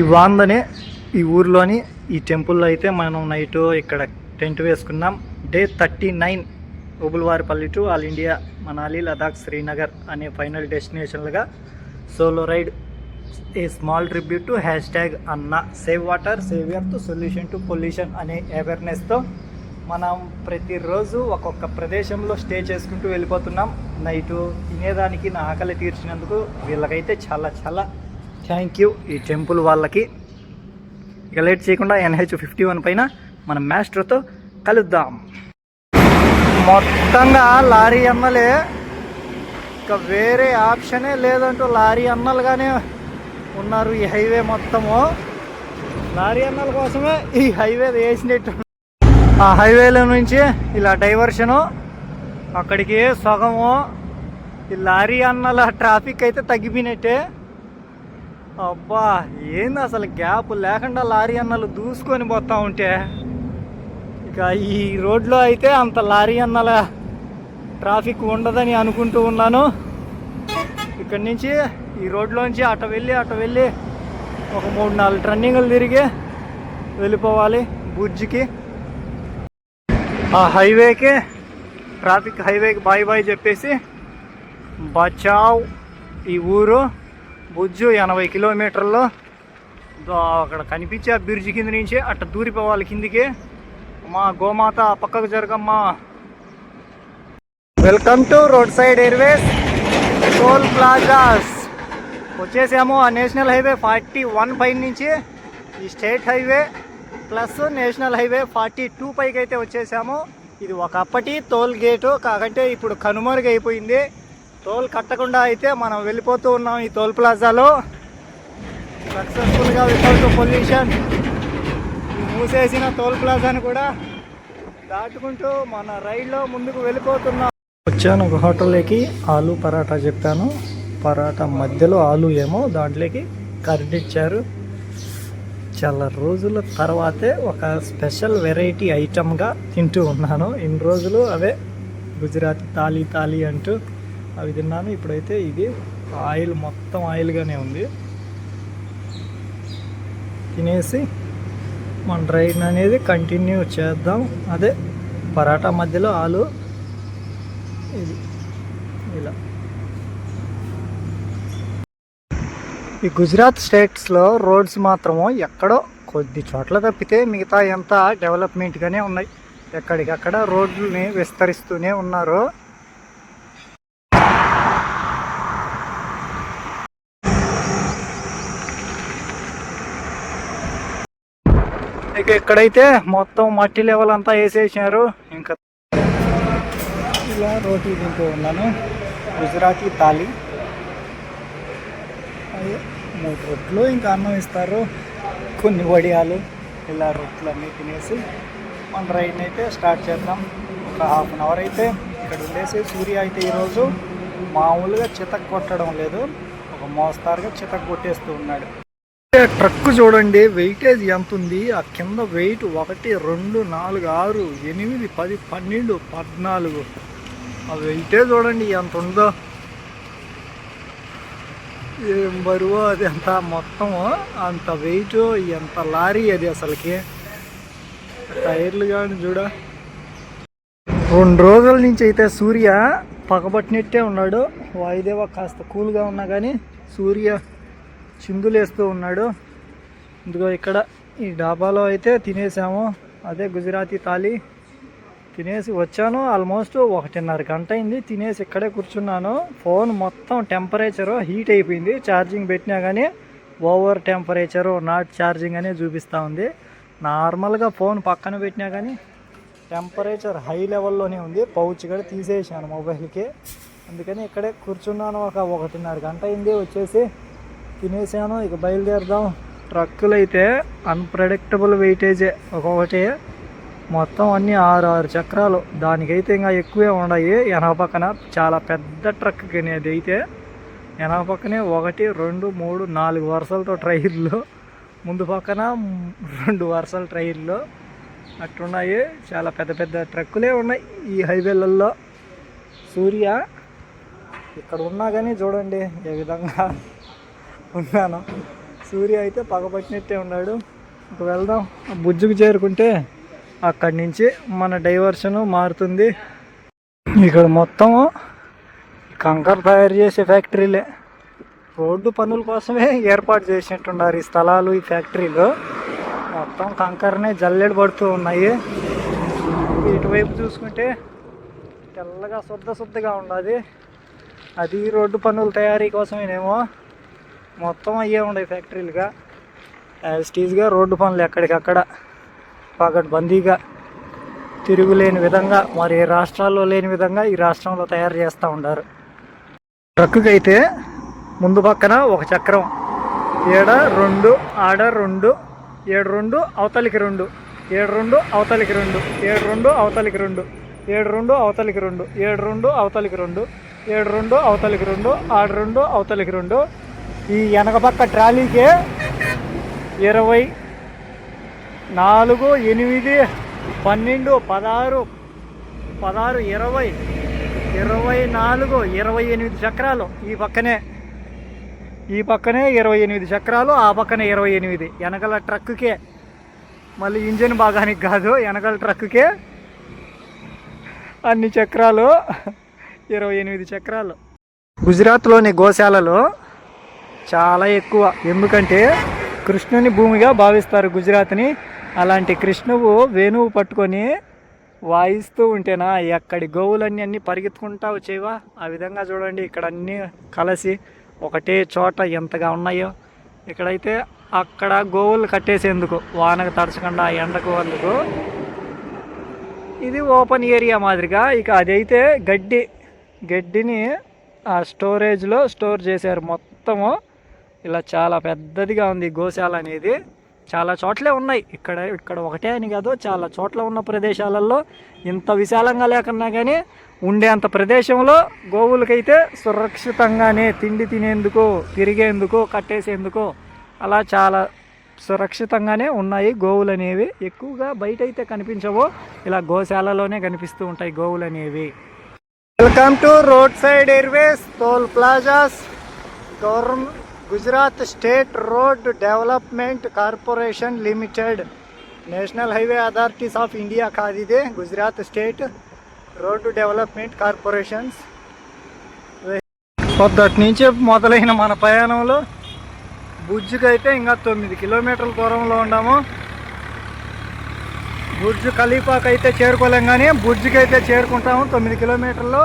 ఈ వాందనే ఈ ఊర్లోని ఈ టెంపుల్లో అయితే మనం నైట్ ఇక్కడ టెంట్ వేసుకున్నాం. Day thirty nine Ubulvaripalli to all India Manali Ladakh Srinagar అనే final డెస్టినేషన్లుగా solo ride a small tribute to hashtag అన్న save water save earth solution to pollution అనే అవేర్నెస్తో మనం ప్రతిరోజు ఒక్కొక్క ప్రదేశంలో స్టే చేసుకుంటూ వెళ్ళిపోతున్నాం. నైటు తినేదానికి నా ఆకలి తీర్చినందుకు వీళ్ళకైతే చాలా చాలా థ్యాంక్ యూ ఈ టెంపుల్ వాళ్ళకి ఇక లేట్ చేయకుండా ఎన్హెచ్ ఫిఫ్టీ వన్ పైన మన మాస్టర్తో కలుద్దాం. మొత్తంగా లారీ అన్నలే ఇక వేరే ఆప్షనే లేదంటూ లారీ అన్నలుగానే ఉన్నారు ఈ హైవే మొత్తము. లారీ అన్నల కోసమే ఈ హైవే వేసినట్టు. ఆ హైవేలో నుంచి ఇలా డైవర్షను అక్కడికి సగము ఈ లారీ అన్నల ట్రాఫిక్ అయితే తగ్గిపోయినట్టే. అబ్బా ఏంది అసలు గ్యాప్ లేకుండా లారీ అన్నలు దూసుకొని పోతా ఉంటే? ఇక ఈ రోడ్లో అయితే అంత లారీ అన్నల ట్రాఫిక్ ఉండదని అనుకుంటూ ఉన్నాను. ఇక్కడి నుంచి ఈ రోడ్లోంచి అటు వెళ్ళి అటు వెళ్ళి ఒక మూడు నాలుగు టర్నింగ్లు తిరిగి వెళ్ళిపోవాలి బుజ్జికి ఆ హైవేకి ట్రాఫిక్ హైవేకి బాయ్ బాయ్ చెప్పేసి బచావ్ ఈ ఊరు. బుజ్జు ఎనభై కిలోమీటర్లు. అక్కడ కనిపించే ఆ బ్రిడ్జి కింద నుంచి అట్ట దూరిపోవాలి కిందికి. మా గోమాత పక్కకు జరగమ్మా. Welcome to road side airways toll plazas వచ్చేసాము ఆ నేషనల్ హైవే ఫార్టీ వన్ పై నుంచి. ఈ state highway plus national highway forty two పైకి అయితే వచ్చేసాము. ఇది ఒకప్పటి టోల్ గేటు కాకంటే ఇప్పుడు కనుమరుగైపోయింది. టోల్ కట్టకుండా అయితే మనం వెళ్ళిపోతూ ఉన్నాం ఈ టోల్ ప్లాజాలో. సక్సెస్ఫుల్గా వితౌట్ పొల్యూషన్. మూసేసిన టోల్ ప్లాజాని కూడా దాటుకుంటూ మన రైల్లో ముందుకు వెళ్ళిపోతున్నాం. వచ్చాను ఒక హోటల్లోకి. ఆలు పరాటా చెప్పాను. పరాటా మధ్యలో ఆలు ఏమో దాంట్లోకి కర్రీ ఇచ్చారు. చాలా రోజుల తర్వాతే ఒక స్పెషల్ వెరైటీ ఐటమ్గా తింటూ ఉన్నాను. ఇన్ని రోజులు అవే గుజరాత్ తాలి తాలి అంటూ అవి తిన్నాను. ఇప్పుడైతే ఇది ఆయిల్ మొత్తం ఆయిల్గానే ఉంది. తినేసి మన రైడ్ అనేది కంటిన్యూ చేద్దాం. అదే పరాటా మధ్యలో ఆలు. ఇది. ఇలా. ఈ గుజరాత్ స్టేట్స్లో రోడ్స్ మాత్రము ఎక్కడో కొద్ది చోట్ల తప్పితే మిగతా ఎంత డెవలప్మెంట్గానే ఉన్నాయి. ఎక్కడికక్కడ రోడ్లని విస్తరిస్తూనే ఉన్నారు. ఇక ఇక్కడైతే మొత్తం మట్టి లెవెల్ అంతా వేసేసారు ఇంకా ఇలా రోటీ తింటూ ఉన్నాను. గుజరాతీ తాలి మూడు రొట్లు ఇంకా అన్నం ఇస్తారు. కొన్ని వడియాలు ఇలా రొట్లు అన్నీ తినేసి మన రైడ్ని అయితే స్టార్ట్ చేద్దాం. ఒక హాఫ్ అన్ అవర్ అయితే ఇక్కడ ఉండేసి సూర్య అయితే ఈరోజు మామూలుగా చితక్ కొట్టడం లేదు. ఒక మోస్తారుగా చితక్ కొట్టేస్తూ ఉన్నాడు. ట్రక్ చూడండి వెయిటేజ్ ఎంత ఉంది? ఆ కింద వెయిట్ ఒకటి రెండు నాలుగు ఆరు ఎనిమిది పది పన్నెండు పద్నాలుగు. ఆ వెయిటేజ్ చూడండి ఎంత ఉందో. ఏం బరువు అది ఎంత మొత్తము అంత వెయిట్ ఎంత లారీ అది అసలుకి? టైర్లు కానీ చూడ. రెండు రోజుల నుంచి అయితే సూర్య పగబట్టినట్టే ఉన్నాడు. వాయుదేవ కాస్త కూల్గా ఉన్నా కానీ సూర్య చిందులేస్తూ ఉన్నాడు. ఇందుకో ఇక్కడ ఈ డాబాలో అయితే తినేసాము. అదే గుజరాతీ థాలీ తినేసి వచ్చాను. ఆల్మోస్ట్ ఒకటిన్నర గంట అయింది. తినేసి ఇక్కడే కూర్చున్నాను. ఫోన్ మొత్తం టెంపరేచరు హీట్ అయిపోయింది. ఛార్జింగ్ పెట్టినా కానీ ఓవర్ టెంపరేచరు నాట్ ఛార్జింగ్ అనే చూపిస్తూ ఉంది. నార్మల్గా ఫోన్ పక్కన పెట్టినా కానీ టెంపరేచర్ హై లెవెల్లోనే ఉంది. పౌచ్ కూడా తీసేసాను మొబైల్కి. అందుకని ఇక్కడే కూర్చున్నాను. ఒక ఒకటిన్నర గంట అయింది. వచ్చేసి తినేసాను ఇక బయలుదేరదాం. ట్రక్కులు అయితే అన్ప్రెడిక్టబుల్ వెయిటేజే ఒక్కొక్కటి మొత్తం అన్నీ ఆరు ఆరు చక్రాలు. దానికైతే ఇంకా ఎక్కువే ఉన్నాయి. వెనక పక్కన చాలా పెద్ద ట్రక్ కానీ అది అయితే. వెనక పక్కనే ఒకటి రెండు మూడు నాలుగు వరుసలతో ట్రైర్లు ముందు పక్కన రెండు వరుసల ట్రైర్లు అట్టున్నాయి చాలా పెద్ద పెద్ద ట్రక్కులే ఉన్నాయి ఈ హైవేలలో సూర్య ఇక్కడ ఉన్నా కానీ చూడండి ఏ విధంగా ఉన్నాను. సూర్య అయితే పగపట్టినట్టే ఉన్నాడు. ఇంక వెళ్దాం. ఆ బుజ్జుకు చేరుకుంటే అక్కడి నుంచి మన డైవర్షన్ మారుతుంది. ఇక్కడ మొత్తం కంకర తయారు చేసే ఫ్యాక్టరీలే. రోడ్డు పనుల కోసమే ఏర్పాటు చేసినట్టున్నారు ఈ స్థలాలు ఈ ఫ్యాక్టరీలు. మొత్తం కంకరనే జల్లెడ పడుతూ ఉన్నాయి. ఇటువైపు చూసుకుంటే తెల్లగా శుద్ధ శుద్ధగా ఉన్నది అది రోడ్డు పనుల తయారీ కోసమేనేమో. మొత్తం అయ్యే ఉన్నాయి ఫ్యాక్టరీలుగా. యాజ్టీజ్గా రోడ్డు పనులు ఎక్కడికక్కడ పగడ్బందీగా తిరుగులేని విధంగా మరి ఏ రాష్ట్రాల్లో లేని విధంగా ఈ రాష్ట్రంలో తయారు చేస్తూ ఉంటారు ట్రక్కుకి అయితే ముందు పక్కన ఒక చక్రం. ఏడ రెండు ఆడ రెండు ఏడు రెండు అవతలికి రెండు. ఏడు రెండు అవతలికి రెండు. ఏడు రెండు అవతలికి రెండు. ఏడు రెండు అవతలికి రెండు. ఏడు రెండు అవతలికి రెండు. ఏడు రెండు అవతలికి రెండు. ఆడ రెండు అవతలికి రెండు. ఈ వెనక పక్క ట్రాలీకే ఇరవై నాలుగు ఎనిమిది పన్నెండు పదహారు పదహారు ఇరవై ఇరవై నాలుగు ఇరవై ఎనిమిది చక్రాలు ఈ పక్కనే. ఈ పక్కనే ఇరవై ఎనిమిది చక్రాలు ఆ పక్కనే ఇరవై ఎనిమిది. వెనకల ట్రక్కుకే. మళ్ళీ ఇంజిన్ భాగానికి కాదు వెనకల ట్రక్కుకే అన్ని చక్రాలు ఇరవై ఎనిమిది చక్రాలు. గుజరాత్లోని గోశాలలో చాలా ఎక్కువ. ఎందుకంటే కృష్ణుని భూమిగా భావిస్తారు గుజరాత్ని. అలాంటి కృష్ణువు వేణువు పట్టుకొని వాయిస్తూ ఉంటేనా ఎక్కడి గోవులన్నీ అన్నీ పరిగెత్తుకుంటా వచ్చేవా? ఆ విధంగా చూడండి ఇక్కడ అన్నీ కలిసి ఒకటే చోట ఎంతగా ఉన్నాయో. ఇక్కడైతే అక్కడ గోవులు కట్టేసేందుకు వానకు తడచకుండా ఎండకు అందుకు. ఇది ఓపెన్ ఏరియా మాదిరిగా ఇక అదైతే గడ్డి. గడ్డిని ఆ స్టోరేజ్లో స్టోర్ చేశారు మొత్తము. ఇలా చాలా పెద్దదిగా ఉంది గోశాల అనేది. చాలా చోట్లే ఉన్నాయి. ఇక్కడ ఇక్కడ ఒకటే అని కాదు చాలా చోట్ల ఉన్న ప్రదేశాలలో ఇంత విశాలంగా లేకున్నా కానీ ఉండేంత ప్రదేశంలో గోవులకైతే సురక్షితంగానే తిండి తినేందుకు తిరిగేందుకు కట్టేసేందుకు అలా చాలా సురక్షితంగానే ఉన్నాయి గోవులు అనేవి ఎక్కువగా బయట అయితే కనిపించవు. ఇలా గోశాలలోనే కనిపిస్తూ ఉంటాయి గోవులు అనేవి welcome to road side airways toll plazas government Gujarat state road development corporation limited national highway authorities of India కాదు Gujarat state road development corporations. పొద్దుటి నుంచి మొదలైన మన ప్రయాణంలో బుజ్జుకి అయితే ఇంకా తొమ్మిది కిలోమీటర్ల దూరంలో ఉన్నాము. బుజ్జు ఖలీఫాకి అయితే చేరుకోలేం కానీ బుర్జుకి అయితే చేరుకుంటాము. తొమ్మిది కిలోమీటర్లు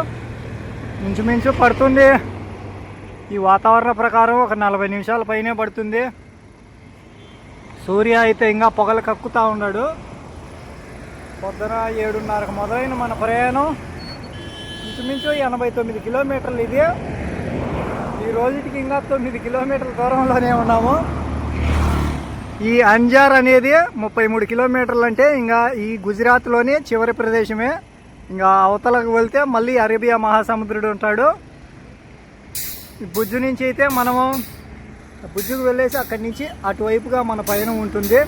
ఇంచుమించు పడుతుంది. ఈ వాతావరణ ప్రకారం ఒక నలభై నిమిషాల పైనే పడుతుంది. సూర్య అయితే ఇంకా పొగలు కక్కుతూ ఉన్నాడు. పొద్దున ఏడున్నరకు మొదలైన మన ప్రయాణం. ఇంచుమించు ఎనభై తొమ్మిది కిలోమీటర్లు ఇది. ఈ రోజుకి ఇంకా తొమ్మిది కిలోమీటర్ల దూరంలోనే ఉన్నాము. ఈ అంజార్ అనేది ముప్పై మూడు కిలోమీటర్లు అంటే ఇంకా ఈ గుజరాత్లోని చివరి ప్రదేశమే. ఇంకా అవతలకు వెళ్తే మళ్ళీ అరేబియా మహాసముద్రుడు ఉంటాడు. ఈ బుజ్జు నుంచి అయితే మనము బుజ్జుకు వెళ్ళేసి అక్కడి నుంచి అటువైపుగా మన పయనం ఉంటుంది.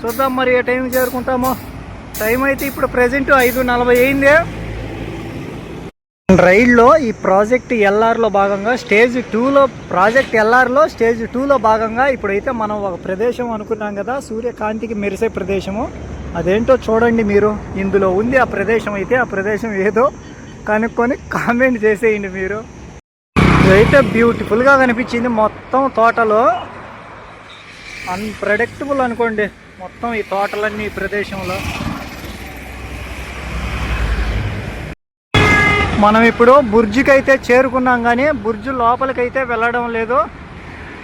చూద్దాం మరి ఏ టైం చేరుకుంటామో. టైం అయితే ఇప్పుడు ప్రజెంట్ ఐదు నలభై అయింది. రైడ్లో ఈ ప్రాజెక్ట్ ఎల్ఆర్లో భాగంగా స్టేజ్ టూలో ప్రాజెక్ట్ ఎల్ఆర్లో స్టేజ్ టూలో భాగంగా ఇప్పుడైతే మనం ఒక ప్రదేశం అనుకున్నాం కదా సూర్యకాంతికి మెరిసే ప్రదేశము. అదేంటో చూడండి మీరు. ఇందులో ఉంది ఆ ప్రదేశం అయితే ఆ ప్రదేశం ఏదో కనుక్కొని కామెంట్ చేసేయండి మీరు. అయితే బ్యూటిఫుల్గా కనిపించింది మొత్తం తోటలో. అన్ప్రెడిక్టబుల్ అనుకోండి మొత్తం ఈ తోటలన్నీ ఈ ప్రదేశంలో. మనం ఇప్పుడు బుర్జికి అయితే చేరుకున్నాం కానీ బుర్జు లోపలికైతే వెళ్ళడం లేదు.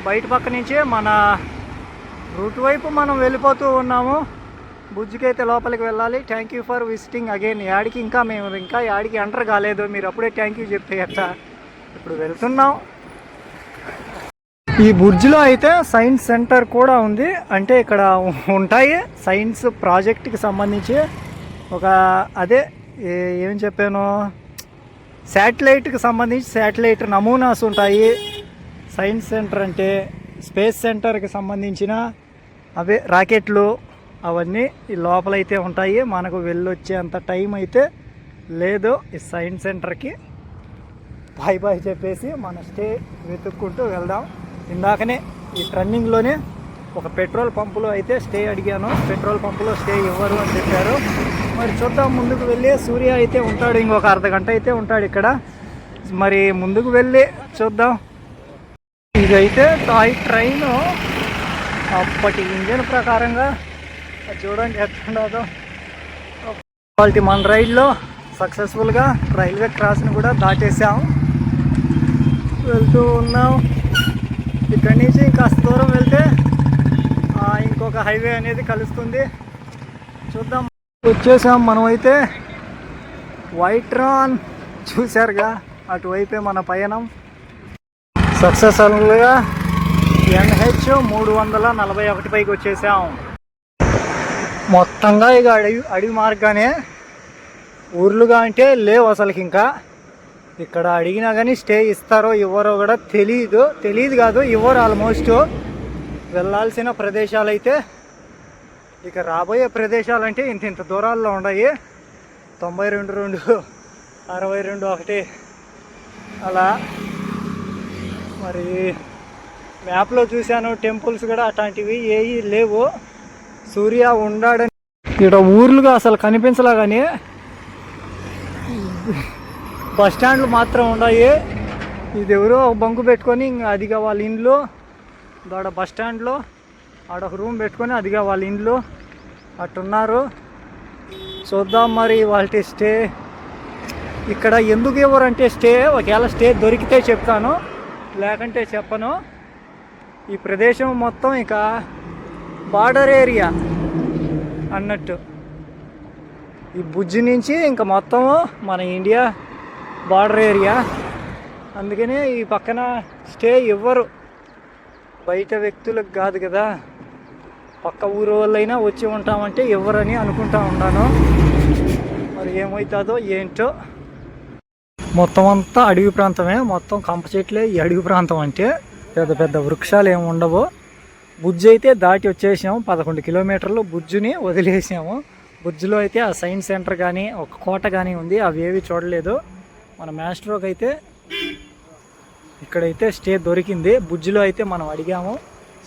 బయట పక్క నుంచి మన రూట్ వైపు మనం వెళ్ళిపోతూ ఉన్నాము. బుజ్జికి అయితే లోపలికి వెళ్ళాలి. Thank you for visiting again యాడికి ఇంకా మేము ఇంకా యాడికి ఎంటర్ కాలేదు. మీరు అప్పుడే థ్యాంక్ యూ చెప్తే ఎట్లా ఇప్పుడు వెళ్తున్నాం. ఈ బుర్జ్లో అయితే సైన్స్ సెంటర్ కూడా ఉంది. అంటే ఇక్కడ ఉంటాయి. సైన్స్ ప్రాజెక్ట్కి సంబంధించి ఒక అదే ఏం చెప్పాను? శాటిలైట్కి సంబంధించి శాటిలైట్ నమూనాస్ ఉంటాయి. సైన్స్ సెంటర్ అంటే స్పేస్ సెంటర్కి సంబంధించిన అవే రాకెట్లు అవన్నీ ఈ లోపలైతే ఉంటాయి. మనకు వెళ్ళొచ్చేంత టైం అయితే లేదు ఈ సైన్స్ సెంటర్కి. బాయ్ బాయ్ చెప్పేసి మన స్టే వెతుక్కుంటూ వెళ్దాం. ఇందాకనే ఈ టర్నింగ్లోనే ఒక పెట్రోల్ పంపులో అయితే స్టే అడిగాను. పెట్రోల్ పంపులో స్టే ఇవ్వరు అని చెప్పారు. మరి చూద్దాం ముందుకు వెళ్ళి సూర్య అయితే ఉంటాడు. ఇంకొక అర్ధ గంట అయితే ఉంటాడు ఇక్కడ. మరి ముందుకు వెళ్ళి చూద్దాం. ఇదైతే టాయ్ ట్రైన్. అప్పటి ఇంజన్ ప్రకారంగా అది చూడండి ఎట్లుండదో క్వాలిటీ మన రైడ్లో సక్సెస్ఫుల్గా రైల్వే క్రాస్ని కూడా దాటేసాం వెళ్తూ ఉన్నాం. ఇక్కడి నుంచి ఇంకాస్త దూరం వెళ్తే ఇంకొక హైవే అనేది కలుస్తుంది. చూద్దాం. వచ్చేసాం మనమైతే వైట్ రాన్ చూశారుగా అటువైపే మన పయనం. సక్సెస్ఫుల్గా ఎన్హెచ్ మూడు వందల నలభై ఒకటి పైకి వచ్చేసాం. మొత్తంగా ఇక అడవి అడవి మార్గానే ఊర్లుగా అంటే లేవు అసలుకి ఇంకా ఇక్కడ అడిగినా కానీ స్టే ఇస్తారో ఇవ్వరో కూడా తెలియదు తెలియదు కాదు ఇవ్వరు ఆల్మోస్ట్ వెళ్ళాల్సిన ప్రదేశాలు అయితే ఇక రాబోయే ప్రదేశాలు అంటే ఇంత ఇంత దూరాల్లో ఉన్నాయి. తొంభై రెండు రెండు అరవై రెండు ఒకటి. అలా. మరి మ్యాప్లో చూశాను టెంపుల్స్ కూడా అట్లాంటివి ఏవి లేవు. సూర్య ఉండాడని. ఇక్కడ ఊర్లుగా అసలు కనిపించలా కానీ. బస్ స్టాండ్లు మాత్రం ఉన్నాయి. ఇది ఎవరో బంకు పెట్టుకొని అదిగా వాళ్ళ ఇంట్లో ఆడ బస్ స్టాండ్లో. ఆడ ఒక రూమ్ పెట్టుకొని అదిగా వాళ్ళ ఇంట్లో అట్టున్నారు. చూద్దాం మరి వాళ్ళ స్టే. ఇక్కడ ఎందుకు ఇవ్వరంటే స్టే ఒకవేళ స్టే దొరికితే చెప్తాను. లేకంటే చెప్పను. ఈ ప్రదేశం మొత్తం ఇక బార్డర్ ఏరియా అన్నట్టు. ఈ బుజ్జి నుంచి ఇంకా మొత్తము మన ఇండియా బార్డర్ ఏరియా. అందుకనే ఈ పక్కన స్టే ఇవ్వరు. బయట వ్యక్తులకు కాదు కదా. పక్క ఊరు వాళ్ళైనా వచ్చి ఉంటామంటే ఇవ్వరని అనుకుంటా ఉన్నాను మరి ఏమవుతుందో ఏంటో. మొత్తం అంతా అడవి ప్రాంతమే. మొత్తం కంప చెట్లే ఈ అడవి ప్రాంతం అంటే. పెద్ద పెద్ద వృక్షాలు ఏమి ఉండవు. బుజ్జు అయితే దాటి వచ్చేసాము పదకొండు కిలోమీటర్లు బుజ్జుని వదిలేసాము. బుజ్జులో అయితే ఆ సైన్స్ సెంటర్ కానీ ఒక కోట కానీ ఉంది. అవి ఏవి చూడలేదు. మన మాస్ట్రోకి అయితే ఇక్కడైతే స్టే దొరికింది. బుజ్జిలో అయితే మనం అడిగాము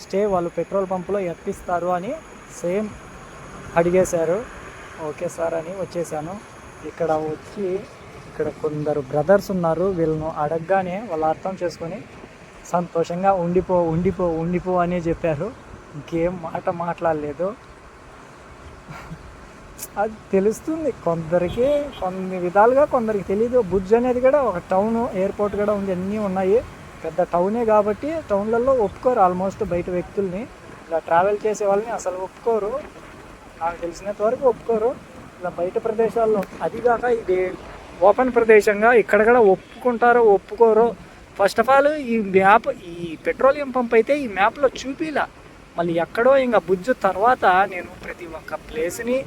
స్టే వాళ్ళు పెట్రోల్ పంపులో ఎత్తిస్తారు అని సేమ్ అడిగేశారు. ఓకే సార్ అని వచ్చేసాను. ఇక్కడ వచ్చి ఇక్కడ కొందరు బ్రదర్స్ ఉన్నారు. వీళ్ళను అడగగానే వాళ్ళు అర్థం చేసుకొని సంతోషంగా ఉండిపో ఉండిపో ఉండిపో అని చెప్పారు. ఇంకేం మాట మాట్లాడలేదు. అది తెలుస్తుంది. కొందరికి కొన్ని విధాలుగా కొందరికి తెలియదు బుజ్ అనేది కూడా ఒక టౌన్ ఎయిర్పోర్ట్ కూడా ఉంది. అన్నీ ఉన్నాయి. పెద్ద టౌనే కాబట్టి టౌన్లలో ఒప్పుకోరు ఆల్మోస్ట్ బయట వ్యక్తుల్ని. ఇలా ట్రావెల్ చేసే వాళ్ళని అసలు ఒప్పుకోరు. నాకు తెలిసినంత వరకు ఒప్పుకోరు. ఇలా బయట ప్రదేశాల్లో అదిగాక ఇది ఓపెన్ ప్రదేశంగా ఇక్కడ కూడా ఒప్పుకుంటారో ఒప్పుకోరో. ఫస్ట్ ఆఫ్ ఆల్ ఈ మ్యాప్ ఈ పెట్రోలియం పంప్ అయితే ఈ మ్యాప్లో చూపిలా. మళ్ళీ ఎక్కడో ఇంకా బుజ్జు తర్వాత నేను ప్రతి ఒక్క ప్లేస్ని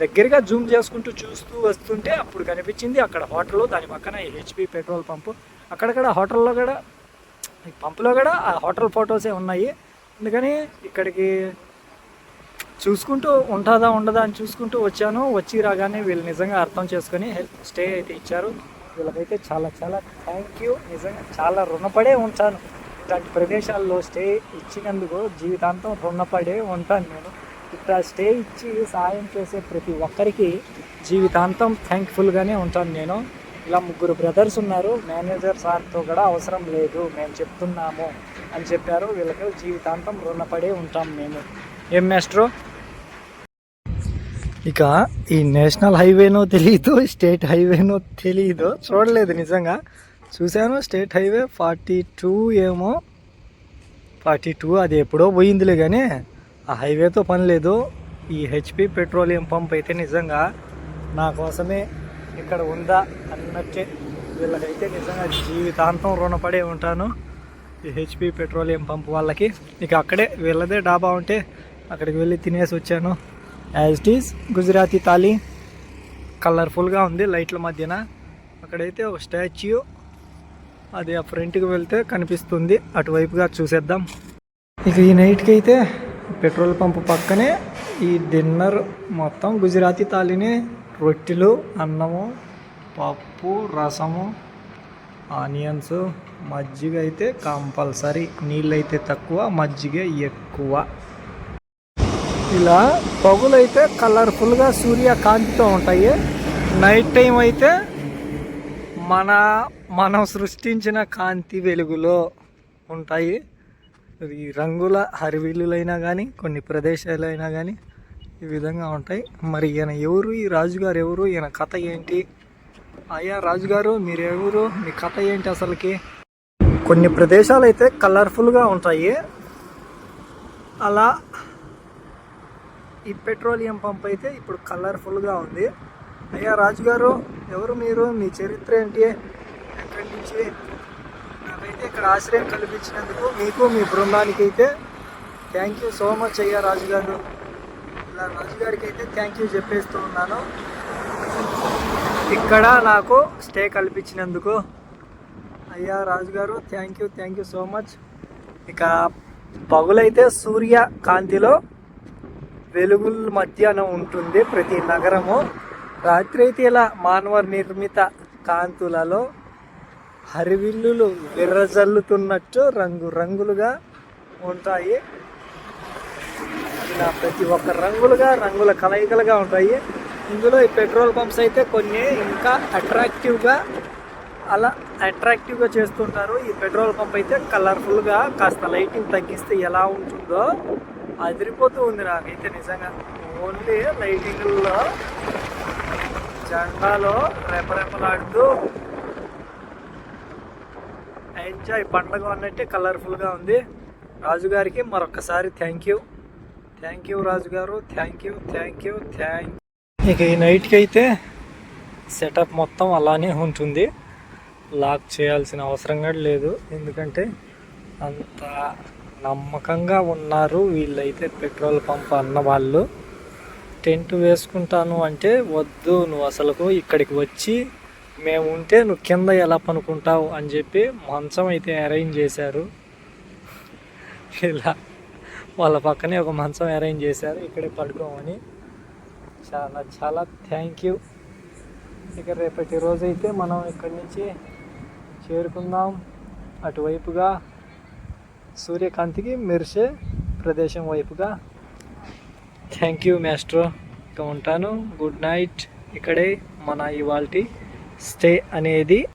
దగ్గరగా జూమ్ చేసుకుంటూ చూస్తూ వస్తుంటే అప్పుడు కనిపించింది అక్కడ హోటల్ దాని పక్కన హెచ్పి పెట్రోల్ పంపు. అక్కడక్కడ హోటల్లో కూడా ఈ పంపులో కూడా ఆ హోటల్ ఫొటోసే ఉన్నాయి. అందుకని ఇక్కడికి చూసుకుంటూ ఉంటుందా ఉండదా అని చూసుకుంటూ వచ్చాను. వచ్చి రాగానే వీళ్ళు నిజంగా అర్థం చేసుకొని హెల్ప్ స్టే అయితే ఇచ్చారు. వీళ్ళకైతే చాలా చాలా థ్యాంక్ యూ. నిజంగా చాలా రుణపడే ఉంటాను. ఇలాంటి ప్రదేశాల్లో స్టే ఇచ్చినందుకు జీవితాంతం రుణపడే ఉంటాను నేను. ఇక్కడ స్టే ఇచ్చి సాయం చేసే ప్రతి ఒక్కరికి జీవితాంతం థ్యాంక్ఫుల్గానే ఉంటాను నేను. ఇలా ముగ్గురు బ్రదర్స్ ఉన్నారు. మేనేజర్ సార్తో కూడా అవసరం లేదు. మేము చెప్తున్నాము అని చెప్పారు. వీళ్ళకి జీవితాంతం రుణపడే ఉంటాం మేము. ఏం మేస్ట్రో ఇక ఈ నేషనల్ హైవేనో తెలియదు స్టేట్ హైవేనో తెలియదు చూడలేదు నిజంగా. చూశాను స్టేట్ హైవే ఫార్టీ టూ ఏమో. ఫార్టీ టూ అది ఎప్పుడో పోయిందిలే కానీ ఆ హైవేతో పని లేదు. ఈ హెచ్పి పెట్రోలియం పంప్ అయితే నిజంగా నా కోసమే ఇక్కడ ఉందా అన్నట్టే వీళ్ళకైతే నిజంగా జీవితాంతం రుణపడే ఉంటాను. ఈ హెచ్పి పెట్రోలియం పంప్ వాళ్ళకి. ఇక అక్కడే వీళ్ళదే డాబా ఉంటే అక్కడికి వెళ్ళి తినేసి వచ్చాను. As it is Gujarati thali కలర్ఫుల్గా ఉంది లైట్ల మధ్యన. అక్కడైతే ఒక స్టాచ్యూ అది ఆ ఫ్రంట్కి వెళ్తే కనిపిస్తుంది. అటువైపుగా చూసేద్దాం. ఇక ఈ నైట్కి అయితే పెట్రోల్ పంప్ పక్కనే ఈ డిన్నర్ మొత్తం గుజరాతీ థాలీని రొట్టెలు అన్నము పప్పు రసము ఆనియన్స్ మజ్జిగ అయితే కంపల్సరీ. నీళ్ళైతే తక్కువ మజ్జిగ ఎక్కువ. ఇలా పగులైతే కలర్ఫుల్గా సూర్యకాంతితో ఉంటాయి. నైట్ టైం అయితే మన మనం సృష్టించిన కాంతి వెలుగులో ఉంటాయి. ఈ రంగుల హరివిల్లులైనా కానీ కొన్ని ప్రదేశాలైనా కానీ ఈ విధంగా ఉంటాయి. మరి ఈయన ఎవరు? ఈ రాజుగారు ఎవరు? ఈయన కథ ఏంటి? అయ్యా రాజుగారు మీరు ఎవరు మీ కథ ఏంటి అసలుకి? కొన్ని ప్రదేశాలు అయితే కలర్ఫుల్గా ఉంటాయి. అలా ఈ పెట్రోలియం పంప్ అయితే ఇప్పుడు కలర్ఫుల్గా ఉంది. అయ్యా రాజుగారు ఎవరు మీరు? మీ చరిత్ర ఏంటి? ఎక్కడి నుంచి? అయితే ఇక్కడ ఆశ్రయం కల్పించినందుకు మీకు మీ బృందానికి అయితే థ్యాంక్ యూ సో మచ్ అయ్యా రాజుగారు. ఇలా రాజుగారికి అయితే థ్యాంక్ యూ చెప్పేస్తూ ఉన్నాను. ఇక్కడ నాకు స్టే కల్పించినందుకు. అయ్యా రాజుగారు thank you thank you so much ఇక పగులైతే సూర్య కాంతిలో వెలుగుల మధ్యాహ్నం ఉంటుంది ప్రతి నగరము. రాత్రి అయితే ఇలా మానవ నిర్మిత కాంతులలో హరివిల్లులు విర్రజల్లుతున్నట్టు రంగు రంగులుగా ఉంటాయి. ఇలా ప్రతి ఒక్క రంగులుగా రంగుల కలయికలుగా ఉంటాయి. ఇందులో ఈ పెట్రోల్ పంప్స్ అయితే కొన్ని ఇంకా అట్రాక్టివ్గా అలా అట్రాక్టివ్గా చేస్తుంటారు. ఈ పెట్రోల్ పంప్ అయితే కలర్ఫుల్గా కాస్త లైటింగ్ తగ్గిస్తే ఎలా ఉంటుందో అదిరిపోతూ ఉంది నాకైతే నిజంగా. ఓన్లీ లైటింగ్లో జెండాలో రెపరెపలాడుతూ ఎంజాయ్ పండగ అన్నట్టే కలర్ఫుల్గా ఉంది. రాజుగారికి మరొకసారి థ్యాంక్ యూ థ్యాంక్ యూ రాజుగారు thank you thank you thank ఇక ఈ నైట్కి అయితే సెటప్ మొత్తం అలానే ఉంటుంది. లాక్ చేయాల్సిన అవసరం కూడా లేదు. ఎందుకంటే అంత నమ్మకంగా ఉన్నారు వీళ్ళైతే పెట్రోల్ పంప్ అన్న వాళ్ళు. టెంట్ వేసుకుంటాను అంటే వద్దు నువ్వు అసలుకు ఇక్కడికి వచ్చి మేము ఉంటే నువ్వు కింద ఎలా పనుకుంటావు అని చెప్పి మంచం అయితే అరేంజ్ చేశారు. ఇలా వాళ్ళ పక్కనే ఒక మంచం అరేంజ్ చేశారు. ఇక్కడే పడుకోమని. చాలా చాలా థ్యాంక్ యూ ఇక రేపటి రోజైతే మనం ఇక్కడి నుంచి చేరుకుందాం. అటువైపుగా సూర్యకాంతికి మెరిసే ప్రదేశం వైపుగా. థ్యాంక్ యూ మాస్ట్రో ఇక ఉంటాను. గుడ్ నైట్ ఇక్కడే మన ఇవాల్టి స్టే అనేది